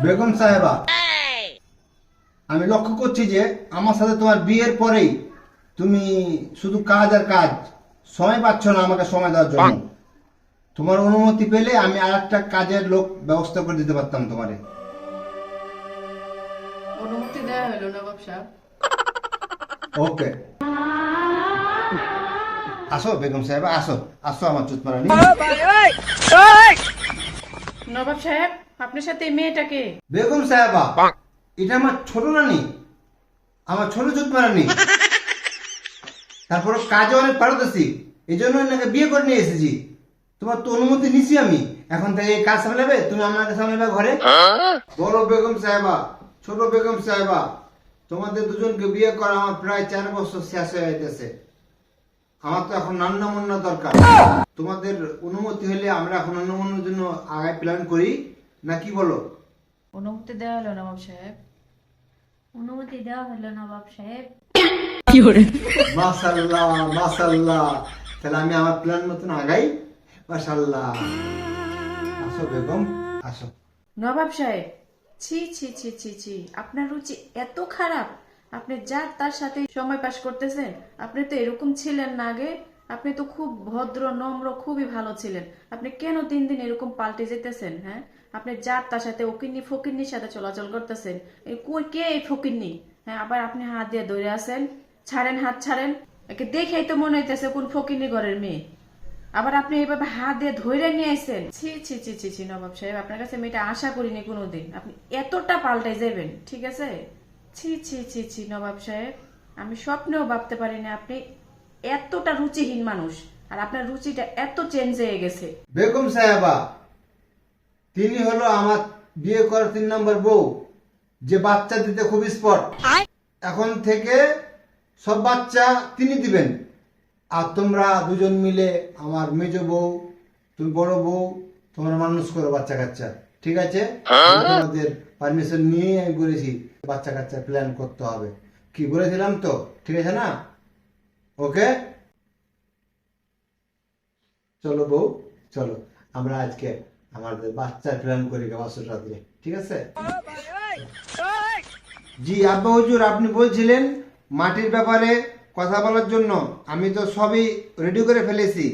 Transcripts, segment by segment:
বেগম সাহেবা আমি লক্ষ্য করছি যে আমার সাথে তোমার বিয়ের পরেই তুমি শুধু কাজ আর কাজ সময় পাচ্ছ না আমাকে সময় দেওয়ার জন্য। তোমার অনুমতি পেলে আমি আর একটা কাজের লোক ব্যবস্থা করে দিতে পারতাম তোমারে। অনুমতি দেওয়া হলো নবাব সাহেব। ওকে। আসো বেগম সাহেব আসো আসো আমার চুত মারানি নবাব সাহেব আপনার সাথে এই মেয়েটাকে? বেগম সাহেবা এটা আমার ছোট রানী আমার ছোট চুত মারানি তারপরে কাজে অনেক পারদর্শী। এই জন্য এনাকে বিয়ে করে নিয়ে এসেছি। তোমার তো অনুমতি নিছি আমি। এখন থেকে এই কাজ সামলাবে তুমি আমাকে সামলাবে ঘরে। বড় বেগম সাহেবা ছোট বেগম সাহেবা তোমাদের দুজনকে বিয়ে করা আমার প্রায় চার বছর শেষ হয়ে যাইতেছে। আমার তো এখন রান্না বান্না দরকার। তোমাদের অনুমতি হলে আমরা এখন অনুমতির জন্য আগায় প্ল্যান করি। না কি বলো? অনুমতি দেওয়া হলো নবাব সাহেব। অনুমতি দেওয়া হলো নবাব সাহেব। মাশাল্লাহ মাশাল্লাহ তাহলে আমি আমার প্ল্যান মতন আগাই? মাশাল্লাহ আসো বেগম আসো। নবাব সাহেব ছি ছি ছি ছি ছি। আপনার রুচি এত খারাপ। আপনি যার তার সাথে সময় পাস করতেছেন আপনি তো এরকম ছিলেন না আগে। আপনি তো খুব ভদ্র, নম্র, খুবই ভালো ছিলেন। আপনি কেন দিন দিন এরকম পাল্টে যেতেছেন হ্যাঁ? আপনি যার তার সাথে ওকিন্নি, ফকিন্নির সাথে চলাচল করতেছেন কই- কে এই ফকিন্নি? হ্যাঁ আবার আপনি হাত দিয়ে ধরে আছেন, ছাড়েন, হাত ছাড়েন। একে দেখেই তো মনে হইতেছে কোন ফকিন্নি ঘরের মেয়ে। আবার আপনি এইভাবে হাত দিয়ে ধরে নিয়ে আসছেন ছি ছি ছি ছি ছি, নবাব সাহেব, আপনার কাছে মেয়েটা আশা করিনি কোনোদিন। আপনি এতটা পাল্টাই যাবেন ঠিক আছে? ছি ছি ছি ছি, নবাব সাহেব, আমি স্বপ্নেও ভাবতে পারিনি আপনি এতটা রুচিহীন মানুষ আর আপনার রুচিটা এত চেঞ্জ হয়ে গেছে। বেগম সাহেবা তিনি হলো আমার বিয়ে করার তিন নম্বর বউ যে বাচ্চা দিতে খুব স্পট এখন থেকে সব বাচ্চা তিনি দিবেন। আর তোমরা দুজন মিলে আমার মেজ বউ তুমি বড় বউ তোমরা মানুষ করো বাচ্চা কাচ্চা ঠিক আছে? তোমাদের পারমিশন নিয়ে আমি বলেছি বাচ্চা কাচ্চা প্ল্যান করতে হবে। কি বলেছিলাম তো? ঠিক আছে না? ওকে চলো বউ চলো। আমরা আজকে আমাদের বাচ্চার প্ল্যান করি বাসর রাত্রে ঠিক আছে? জি আব্বা হুজুর আপনি বলছিলেন মাটির ব্যাপারে কথা বলার জন্য। আমি তো সবই রেডি করে ফেলেছি।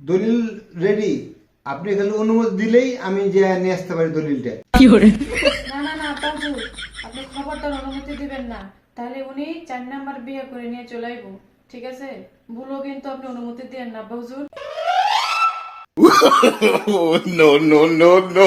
দলিল রেডি আপনি খালি অনুমতি দিলেই আমি যে নিয়ে আসতে পারি দলিলটা। না না না তাজু আপনি খবরদার অনুমতি দিবেন না। তাহলে উনি চার নাম্বার বিয়ে করে নিয়ে চলে আইবো। ঠিক আছে ভুলও কিন্তু আপনি অনুমতি দেন না হুজুর no, no, no, no.